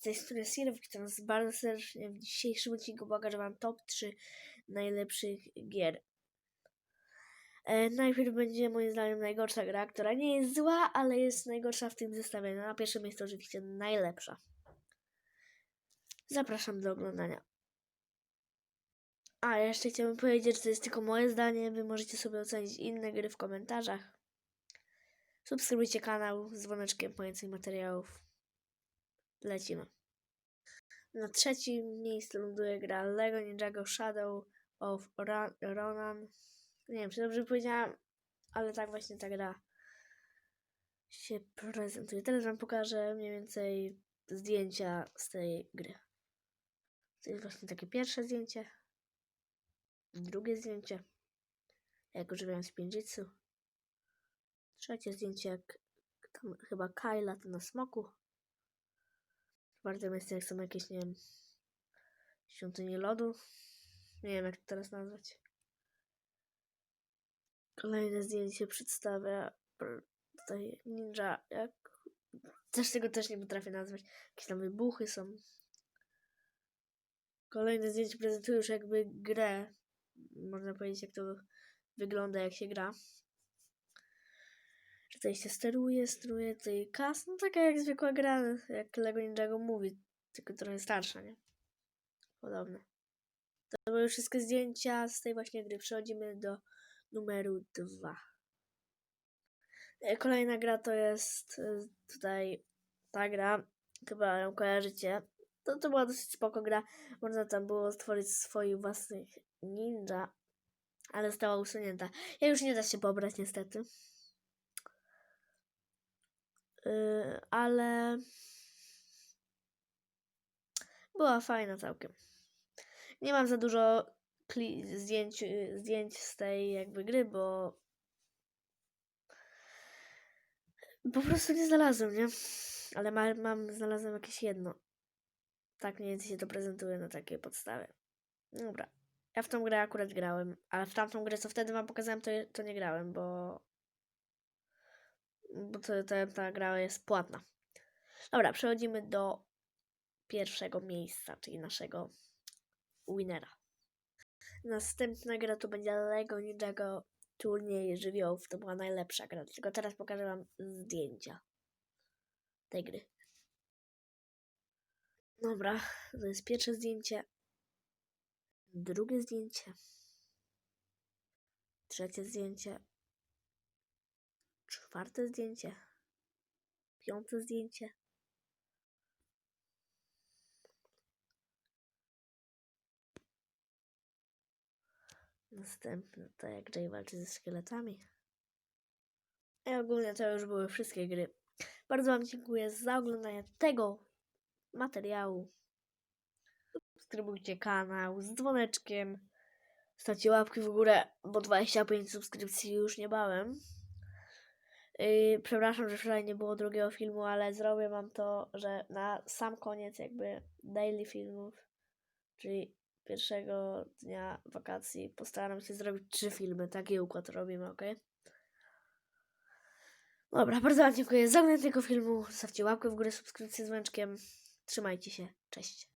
z tej strony Sirw, witam was bardzo serdecznie. W dzisiejszym odcinku pokażę wam top 3 najlepszych gier. E, najpierw będzie moim zdaniem najgorsza gra, która nie jest zła, ale jest najgorsza w tym zestawieniu. Na pierwszym jest oczywiście najlepsza. Zapraszam do oglądania. A, jeszcze chciałbym powiedzieć, że to jest tylko moje zdanie. Wy możecie sobie ocenić inne gry w komentarzach. Subskrybujcie kanał z dzwoneczkiem po więcej materiałów. Lecimy. Na trzecim miejscu ląduje gra Lego Ninjago Shadow of Ra- Ronan. Nie wiem, czy dobrze powiedziałam, ale tak właśnie ta gra się prezentuje. Teraz wam pokażę mniej więcej zdjęcia z tej gry. To jest właśnie takie pierwsze zdjęcie. Drugie zdjęcie. Jak używam spinjitsu. Trzecie zdjęcie jak tam chyba Kyla to na smoku. Czwarte miejsce jak są jakieś, nie wiem, świątynie lodu. Nie wiem jak to teraz nazwać. Kolejne zdjęcie przedstawia pr- tutaj ninja, jak... Też tego też nie potrafię nazwać. Jakieś tam wybuchy są. Kolejne zdjęcie prezentuje już jakby grę. Można powiedzieć jak to wygląda jak się gra. Tutaj się steruje, steruje tutaj kas, no taka jak zwykła gra, jak Lego Ninjago mówi, tylko trochę starsza, nie? Podobne. To były wszystkie zdjęcia z tej właśnie gry. Przechodzimy do numeru dwa. E, Kolejna gra to jest e, tutaj ta gra, chyba ją kojarzycie. To, to była dosyć spoko gra. Można tam było stworzyć swoich własnych ninja, ale została usunięta. Ja już nie da się pobrać niestety. Yy, ale była fajna całkiem. Nie mam za dużo zdjęć, zdjęć z tej jakby gry, bo po prostu nie znalazłem, nie? Ale ma, mam, znalazłem jakieś jedno. Tak mniej więcej się to prezentuje na takiej podstawie. Dobra. Ja w tą grę akurat grałem, ale w tamtą grę, co wtedy wam pokazałem, to, to nie grałem, bo bo to, to, ta gra jest płatna. Dobra, przechodzimy do pierwszego miejsca, czyli naszego winnera. Następna gra to będzie Lego Ninjago Turniej Żywiołów. To była najlepsza gra, tylko teraz pokażę wam zdjęcia tej gry. Dobra, to jest pierwsze zdjęcie. Drugie zdjęcie. Trzecie zdjęcie. Czwarte zdjęcie. Piąte zdjęcie. Następne to jak Jay walczy ze szkieletami. I ogólnie to już były wszystkie gry. Bardzo Wam dziękuję za oglądanie tego materiału. Subskrybujcie kanał z dzwoneczkiem. Stawcie łapki w górę, bo 25 subskrypcji już niebawem. Yy, przepraszam, że wczoraj nie było drugiego filmu, ale zrobię wam to, że na sam koniec jakby daily filmów, czyli pierwszego dnia wakacji postaram się zrobić trzy filmy. Taki układ robimy, ok? Dobra, bardzo wam dziękuję za oglądanie tego filmu. Zostawcie łapkę w górę, subskrypcję z dzwoneczkiem. Trzymajcie się. Cześć.